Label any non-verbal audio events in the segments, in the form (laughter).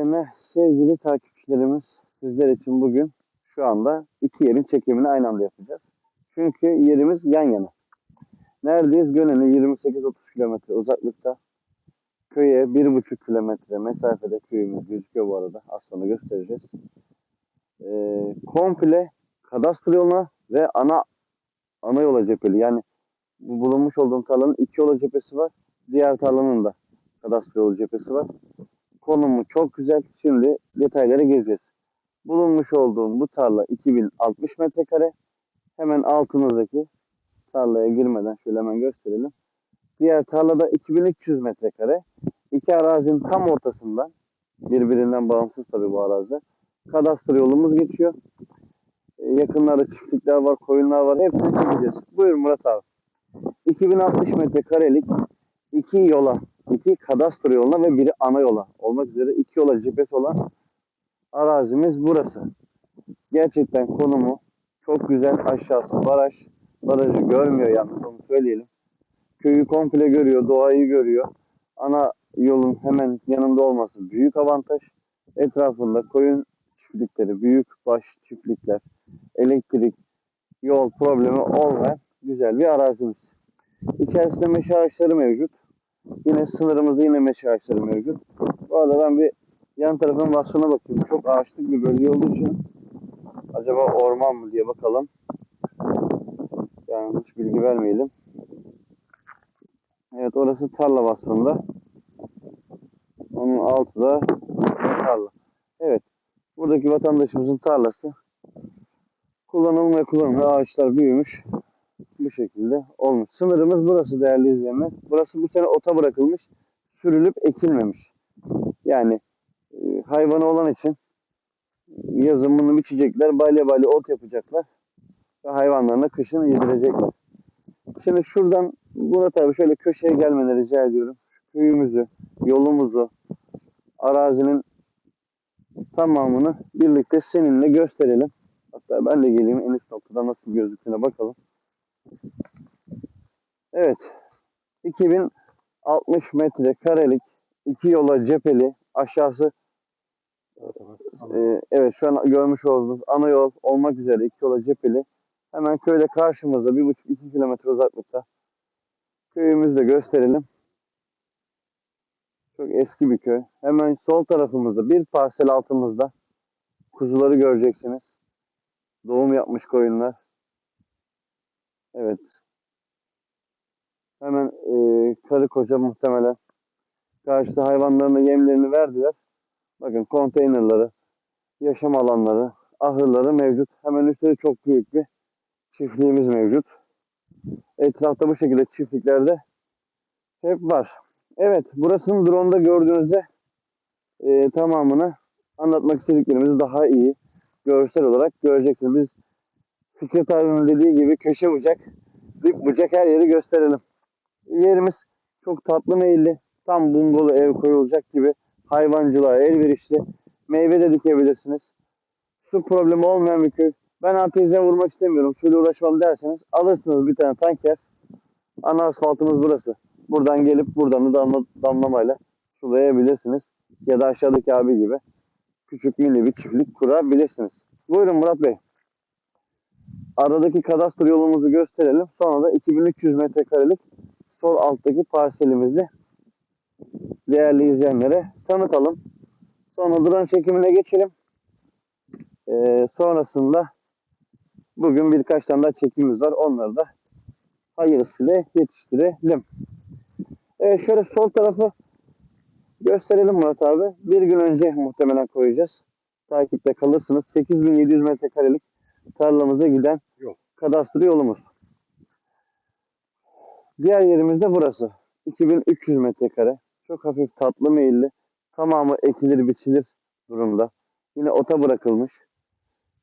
izleyenler, sevgili takipçilerimiz sizler için bugün şu anda iki yerin çekimini aynı anda yapacağız. Çünkü yerimiz yan yana. Neredeyiz? Gönen'e 28-30 kilometre uzaklıkta. Köye 1,5 kilometre mesafede köyümüz gözüküyor bu arada. Az sonra göstereceğiz. Ee, komple kadastro yoluna ve ana ana yola cepheli. Yani bu bulunmuş olduğum tarlanın iki yola cephesi var. Diğer tarlanın da kadastro yolu cephesi var. Konumu çok güzel. Şimdi detaylara gireceğiz. Bulunmuş olduğum bu tarla 2060 metrekare. Hemen altımızdaki tarlaya girmeden şöyle hemen gösterelim. Diğer tarlada 2300 metrekare. İki arazinin tam ortasından birbirinden bağımsız tabii bu araziler. Kadastro yolumuz geçiyor. Ee, Yakınlarda çiftlikler var, koyunlar var. Hepsini çekeceğiz. Buyur Murat abi. 2060 metrekarelik iki yola, iki kadastro yoluna ve biri ana yola olmak üzere iki yola cephesi olan arazimiz burası. Gerçekten konumu çok güzel. Aşağısı baraj. Barajı görmüyor yalnız onu söyleyelim. Köyü komple görüyor, doğayı görüyor. Ana yolun hemen yanında olması büyük avantaj. Etrafında koyun çiftlikleri, büyük baş çiftlikler, elektrik, yol problemi olmayan güzel bir arazimiz. İçerisinde meşe ağaçları mevcut. Yine sınırımızda yine meşe ağaçları mevcut. Bu arada ben bir yan tarafın vasfına bakayım. Çok ağaçlık bir bölge olduğu için acaba orman mı diye bakalım. Yanlış bilgi vermeyelim. Evet orası tarla vasfında. Onun altı da tarla. Evet. Buradaki vatandaşımızın tarlası kullanılmaya kullanılmaya ağaçlar büyümüş. Bu şekilde olmuş. Sınırımız burası değerli izleyenler. Burası bu sene ota bırakılmış. Sürülüp ekilmemiş. Yani e, hayvanı olan için yazın bunu biçecekler. Balya balya ot yapacaklar. Ve hayvanlarına kışın yedirecekler. Şimdi şuradan Murat abi şöyle köşeye gelmeni rica ediyorum. Köyümüzü, yolumuzu, arazinin tamamını birlikte seninle gösterelim. Hatta ben de geleyim en üst noktada nasıl gözüktüğüne bakalım. Evet. 2060 metre karelik iki yola cepheli aşağısı e, evet şu an görmüş olduğunuz ana yol olmak üzere iki yola cepheli. Hemen köyde karşımızda bir buçuk iki kilometre uzaklıkta. Köyümüzü de gösterelim. Çok eski bir köy. Hemen sol tarafımızda bir parsel altımızda kuzuları göreceksiniz. Doğum yapmış koyunlar. Evet. Hemen e, karı koca muhtemelen karşıda hayvanlarına yemlerini verdiler. Bakın konteynerları, yaşam alanları, ahırları mevcut. Hemen üstte de çok büyük bir çiftliğimiz mevcut. Etrafta bu şekilde çiftliklerde hep var. Evet, burasının drone'da gördüğünüzde e, tamamını anlatmak istediklerimizi daha iyi görsel olarak göreceksiniz. Biz Fikret abinin dediği gibi köşe bucak, dip bucak her yeri gösterelim. Yerimiz çok tatlı meyilli. Tam bungalov ev koyulacak gibi hayvancılığa elverişli. Meyve de dikebilirsiniz. Su problemi olmayan bir köy. Ben artezyen vurmak istemiyorum. Suyla uğraşmam derseniz alırsınız bir tane tanker. Ana asfaltımız burası. Buradan gelip buradan da damla, damlamayla sulayabilirsiniz. Ya da aşağıdaki abi gibi küçük mini bir çiftlik kurabilirsiniz. Buyurun Murat Bey. Aradaki kadastro yolumuzu gösterelim. Sonra da 2300 metrekarelik sol alttaki parselimizi değerli izleyenlere tanıtalım. Sonra drone çekimine geçelim. Ee, sonrasında bugün birkaç tane daha çekimimiz var. Onları da hayırlısıyla yetiştirelim. Evet şöyle sol tarafı gösterelim Murat abi. Bir gün önce muhtemelen koyacağız. Takipte kalırsınız. 8700 metrekarelik tarlamıza giden Yol. kadastro yolumuz. Diğer yerimiz de burası. 2300 metrekare. Çok hafif tatlı meyilli. Tamamı ekilir biçilir durumda. Yine ota bırakılmış.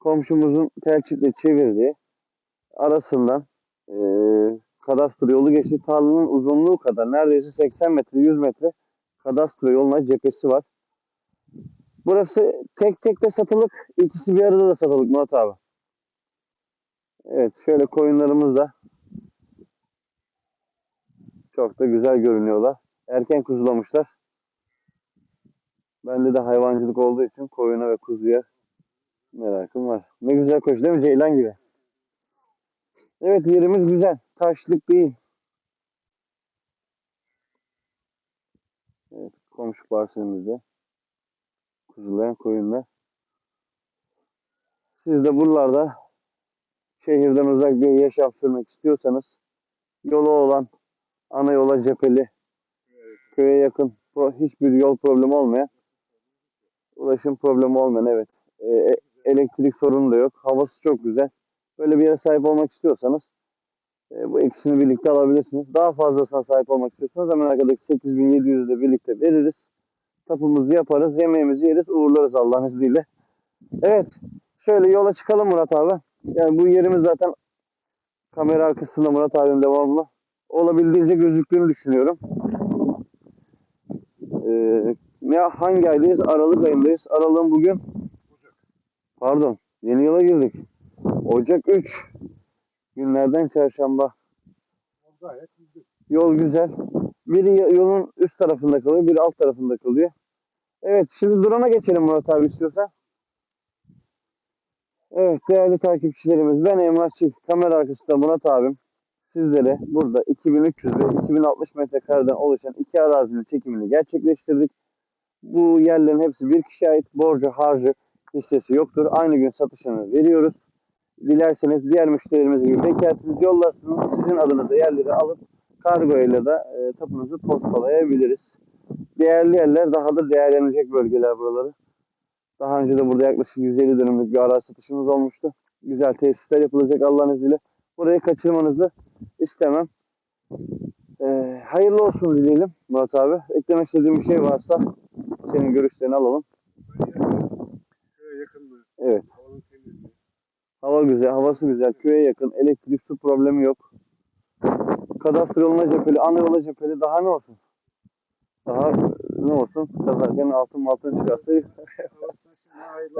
Komşumuzun telçikle çevirdiği arasından eee kadastro yolu geçti. Tarlanın uzunluğu kadar neredeyse 80 metre 100 metre kadastro yoluna cephesi var. Burası tek tek de satılık. ikisi bir arada da satılık Murat abi. Evet şöyle koyunlarımız da çok da güzel görünüyorlar. Erken kuzulamışlar. Bende de hayvancılık olduğu için koyuna ve kuzuya merakım var. Ne güzel koş değil mi Ceylan gibi? Evet yerimiz güzel. Taşlık değil. Evet komşu parselimizde. Kuzular, koyunlar. Siz de buralarda şehirden uzak bir yaşam sürmek istiyorsanız yolu olan ana yola cepheli köye yakın hiçbir yol problemi olmayan ulaşım problemi olmayan evet. E, e- elektrik sorunu da yok havası çok güzel. Böyle bir yere sahip olmak istiyorsanız e, bu ikisini birlikte alabilirsiniz. Daha fazlasına sahip olmak istiyorsanız hemen arkadaki 8700'ü de birlikte veririz. Tapımızı yaparız yemeğimizi yeriz uğurlarız Allah'ın izniyle. Evet şöyle yola çıkalım Murat abi yani bu yerimiz zaten kamera arkasında Murat abim devamlı olabildiğince gözüktüğünü düşünüyorum. Ee, ne hangi aydayız? Aralık ayındayız. Aralığın bugün pardon yeni yıla girdik. Ocak 3 günlerden çarşamba. Yol güzel. Biri yolun üst tarafında kalıyor, biri alt tarafında kalıyor. Evet, şimdi drone'a geçelim Murat abi istiyorsan. Evet, değerli takipçilerimiz, ben Emrah Çiz, kamera arkasında Murat abim. Sizlere burada 2300 ve 2060 metrekareden oluşan iki arazinin çekimini gerçekleştirdik. Bu yerlerin hepsi bir kişiye ait. Borcu, harcı, hissesi yoktur. Aynı gün satışını veriyoruz. Dilerseniz diğer müşterilerimiz gibi vekaletinizi yollarsınız. Sizin adınıza yerleri alıp kargo ile de e, tapunuzu postalayabiliriz. Değerli yerler daha da değerlenecek bölgeler buraları. Daha önce de burada yaklaşık 150 dönümlük bir arazi satışımız olmuştu. Güzel tesisler yapılacak Allah'ın izniyle. Burayı kaçırmanızı istemem. Ee, hayırlı olsun dileyelim Murat abi. Eklemek istediğim bir şey varsa senin görüşlerini alalım. Köye yakın mı? Evet. Hava güzel, havası güzel. Köye yakın. Elektrik, su problemi yok. Kadastro yoluna cepheli, ana yola cepheli. Daha ne olsun? Daha ne olsun? Kazarken altın altın çıkarsa. (laughs)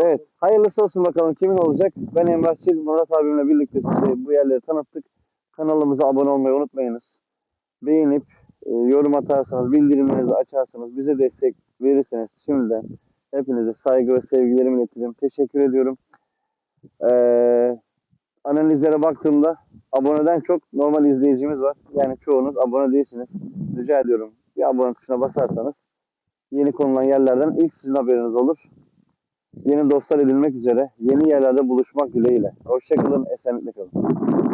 Evet. Hayırlısı olsun bakalım kimin olacak? Ben Emrah Çiğ, Murat abimle birlikte size bu yerleri tanıttık. Kanalımıza abone olmayı unutmayınız. Beğenip e, yorum atarsanız, bildirimlerinizi açarsanız, bize destek verirseniz şimdiden hepinize saygı ve sevgilerimi iletirim. Teşekkür ediyorum. Ee, analizlere baktığımda aboneden çok normal izleyicimiz var. Yani çoğunuz abone değilsiniz. Rica ediyorum bir abone tuşuna basarsanız yeni konulan yerlerden ilk sizin haberiniz olur. Yeni dostlar edinmek üzere yeni yerlerde buluşmak dileğiyle. Hoşçakalın, esenlikle kalın.